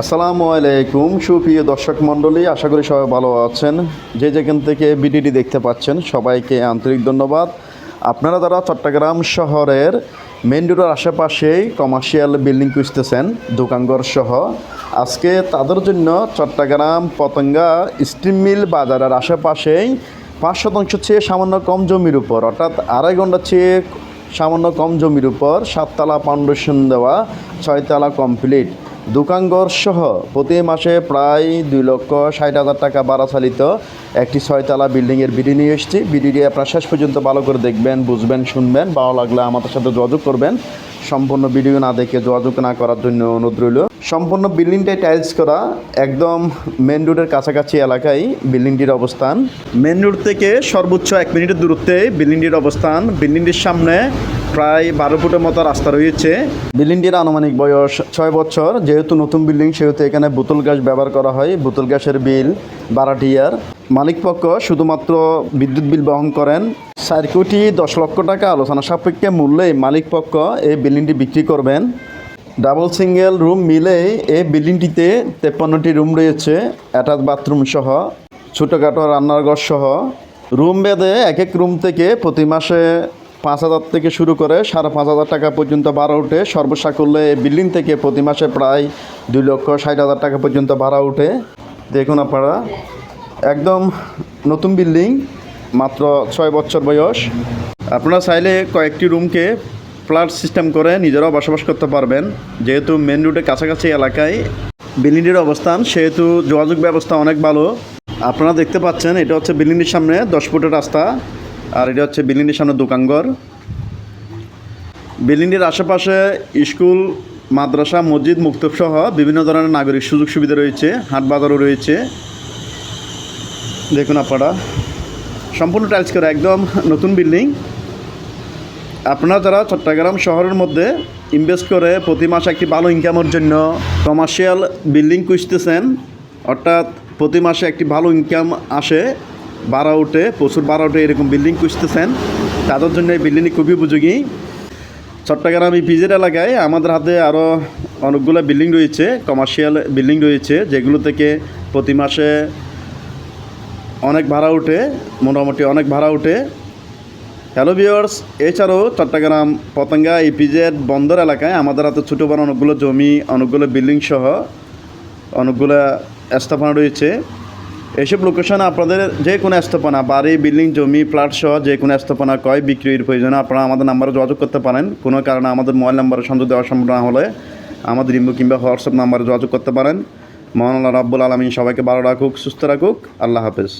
আসসালামু আলাইকুম, সুপ্রিয় দর্শক মণ্ডলী, আশা করি সবাই ভালো আছেন। যে যেখান থেকে ভিডিওটি দেখতে পাচ্ছেন, সবাইকে আন্তরিক ধন্যবাদ। আপনারা যারা চট্টগ্রাম শহরের মেন রোডের আশেপাশেই কমার্শিয়াল বিল্ডিং খুঁজতেছেন, দোকানঘর সহ, আজকে তাদের জন্য চট্টগ্রাম পতঙ্গা স্টিম মিল বাজারের আশেপাশেই পাঁচ শতাংশ চেয়ে সামান্য কম জমির উপর, অর্থাৎ আড়াই ঘণ্টা চেয়ে সামান্য কম জমির উপর সাততলা ফাউন্ডেশন দেওয়া ছয়তলা কমপ্লিট দোকানঘর সহ প্রতি মাসে প্রায় দুই লক্ষ ষাট হাজার টাকা ভাড়া চালিত একটি ছয়তলা বিল্ডিংয়ের বিডি নিয়ে এসেছি। বিডিটি আপনার শেষ পর্যন্ত ভালো করে দেখবেন, বুঝবেন, শুনবেন। ভালো লাগলে আমাদের সাথে যোগাযোগ করবেন। সম্পূর্ণ ভিডিও না দেখে যোগাযোগ না করার জন্য অনুরোধ রইল। সম্পূর্ণ বিল্ডিংটাই টাইলস করা, একদম মেন রোডের কাছাকাছি এলাকায় বিল্ডিংটির অবস্থান। মেন রোড থেকে সর্বোচ্চ এক মিনিটের দূরত্বে বিল্ডিংটির অবস্থান। বিল্ডিংটির সামনে প্রায় বারো ফুটের মতো রাস্তা রয়েছে। বিল্ডিংটির আনুমানিক বয়স ছয় বছর। যেহেতু নতুন বিল্ডিং, সেহেতু এখানে বোতল গ্যাস ব্যবহার করা হয়। বোতল গ্যাসের বিল বারাটিয়ার। মালিকপক্ষ শুধুমাত্র বিদ্যুৎ বিল বহন করেন। চার কোটি দশ লক্ষ টাকা আলোচনা সাপেক্ষে মূল্যে মালিকপক্ষ এই বিল্ডিংটি বিক্রি করবেন। ডাবল সিঙ্গেল রুম মিলে এই বিল্ডিংটিতে তেপ্পান্নটি রুম রয়েছে, অ্যাটাচ বাথরুম সহ, ছোটোখাটো রান্নার ঘর সহ। রুম বেঁধে এক এক রুম থেকে প্রতি মাসে পাঁচ হাজার থেকে শুরু করে সাড়ে পাঁচ হাজার টাকা পর্যন্ত ভাড়া ওঠে সর্বসাকুল্যে বিল্ডিং থেকে প্রতি মাসে প্রায় দুই লক্ষ ষাট হাজার টাকা পর্যন্ত ভাড়া ওঠে দেখুন আপনারা, একদম নতুন বিল্ডিং, মাত্র ছয় বছর বয়স। আপনারা চাইলে কয়েকটি রুমকে ফ্ল্যাট সিস্টেম করে নিজেরাও বসবাস করতে পারবেন। যেহেতু মেন রোডের কাছাকাছি এলাকায় বিল্ডিংটির অবস্থান, সেহেতু যোগাযোগ ব্যবস্থা অনেক ভালো। আপনারা দেখতে পাচ্ছেন, এটা হচ্ছে বিল্ডিংটির সামনে দশ ফুটের রাস্তা। আর এটা হচ্ছে বিল্ডিংটির সামনে দোকানঘর বিল্ডিংটির আশেপাশে স্কুল, মাদ্রাসা, মসজিদ মুক্তব সহ বিভিন্ন ধরনের নাগরিক সুযোগ সুবিধা রয়েছে, হাট বাজারও রয়েছে। দেখুন আপনারা। সম্পূর্ণ টাইলস করা, একদম নতুন বিল্ডিং। আপনারা যারা চট্টগ্রাম শহরের মধ্যে ইনভেস্ট করে প্রতি মাসে একটি ভালো ইনকামের জন্য কমার্শিয়াল বিল্ডিং খুঁজতেছেন, অর্থাৎ প্রতি মাসে একটি ভালো ইনকাম আসে উঠে, প্রচুর উঠে এরকম বিল্ডিং খুঁজতেছেন। তাদের জন্য এই বিল্ডিংটি খুবই উপযোগী। চট্টগ্রাম এই পিজের এলাকায় আমাদের হাতে আরও অনেকগুলো বিল্ডিং রয়েছে কমার্শিয়াল বিল্ডিং রয়েছে, যেগুলো থেকে প্রতি মাসে অনেক ভাড়া ওঠে মোটামুটি অনেক ভাড়া ওঠে হ্যালো ভিওর্স এছাড়াও চট্টগ্রাম পতঙ্গা ইপিজেড বন্দর এলাকায় আমাদের হাতে ছোটো বড় অনেকগুলো জমি, অনেকগুলো বিল্ডিং সহ অনেকগুলো স্থাপনা রয়েছে। এইসব লোকেশন আপনাদের যে কোনো স্থাপনা, বাড়ি বিল্ডিং জমি ফ্ল্যাট সহ যে কোনো স্থাপনা কয় বিক্রির প্রয়োজনে আপনারা আমাদের নাম্বারে যোগাযোগ করতে পারেন। কোনো কারণে আমাদের মোবাইল নাম্বারে সংযোগ দেওয়া সম্ভব না হলে আমাদের ইমো কিংবা হোয়াটসঅ্যাপ নাম্বারে যোগাযোগ করতে পারেন। মহান আল্লাহ রাব্বুল আলমিন সবাইকে ভালো রাখুক, সুস্থ রাখুক। আল্লাহ হাফেজ।